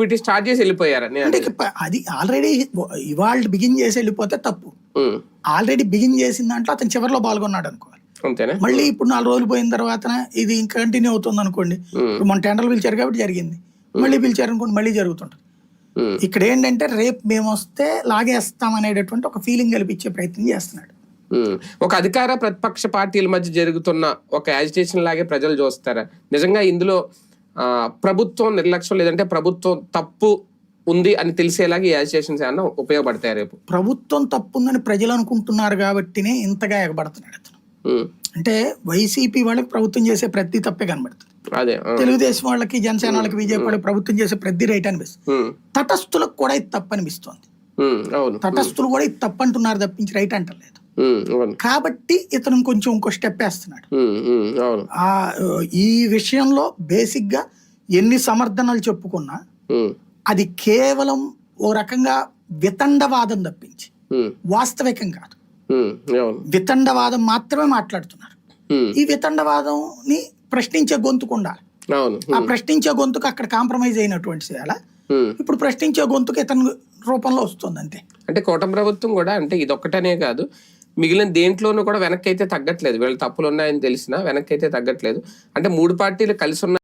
వీటి స్టార్ట్ చేసి వెళ్ళిపోయారు అంటే అది ఆల్రెడీ ఇవాళ బిగిన్ చేసి వెళ్ళిపోతే తప్పు. ఆల్రెడీ బిగిన్ చేసిన దాంట్లో అతను చివరిలో పాల్గొన్నాడు అనుకోవాలి. అంతేనా? మళ్ళీ ఇప్పుడు నాలుగు రోజులు పోయిన తర్వాత ఇది ఇంకా కంటిన్యూ అవుతుంది అనుకోండి. ఇప్పుడు మన టెండర్లు పిలిచారు కాబట్టి జరిగింది. మళ్ళీ పిలిచారు అనుకోండి మళ్ళీ జరుగుతుంటుంది. ఇక్కడ ఏంటంటే రేపు మేము వస్తే లాగేస్తాం అనేటటువంటి ఒక ఫీలింగ్ కల్పించే ప్రయత్నం చేస్తున్నాడు. ఒక అధికార ప్రతిపక్ష పార్టీల మధ్య జరుగుతున్న ఒక యాజిటేషన్ లాగే ప్రజలు చూస్తారా? నిజంగా ఇందులో ప్రభుత్వం నిర్లక్ష్యం లేదంటే ప్రభుత్వం తప్పు ఉంది అని తెలిసేలాగా ఈ ఏమన్నా ఉపయోగపడతాయి రేపు? ప్రభుత్వం తప్పుందని ప్రజలు అనుకుంటున్నారు కాబట్టినే ఇంతగా ఎగబడుతున్నాడు అతను. అంటే వైసీపీ వాళ్ళకి ప్రభుత్వం చేసే ప్రతి తప్పే కనబడుతుంది. అదే తెలుగుదేశం వాళ్ళకి జనసేన వాళ్ళకి బీజేపీ వాళ్ళకి ప్రభుత్వం చేసే ప్రతి రైట్ అనిపిస్తుంది. తటస్థులకు కూడా ఇది తప్పు అనిపిస్తోంది తటస్థులు కూడా ఇది తప్పు అంటున్నారు తప్పించి రైట్ అంటలేదు. కాబట్టి ఇతను కొంచెం ఇంకో స్టెప్ వేస్తున్నాడు. ఆ ఈ విషయంలో బేసిక్గా ఎన్ని సమర్థనలు చెప్పుకున్నా అది కేవలం ఓ రకంగా వితండవాదం తప్పించి వాస్తవికం కాదు. వితండవాదం మాత్రమే మాట్లాడుతున్నారు. ఈ వితండవాదంని ప్రశ్నించే గొంతుకు ఉండాలి. ఆ ప్రశ్నించే గొంతుకు అక్కడ కాంప్రమైజ్ అయినటువంటి చేయాల. ఇప్పుడు ప్రశ్నించే గొంతుకు ఇతని రూపంలో వస్తుంది అంతే అంటే కూటమి ప్రభుత్వం కూడా అంటే ఇదొక్కటనే కాదు. మిగిలిన దేంట్లోనూ కూడా వెనక్కి అయితే తగ్గట్లేదు. వీళ్ళ తప్పులు ఉన్నాయని తెలిసినా వెనక్కి అయితే తగ్గట్లేదు. అంటే మూడు పార్టీలు కలిసి ఉన్న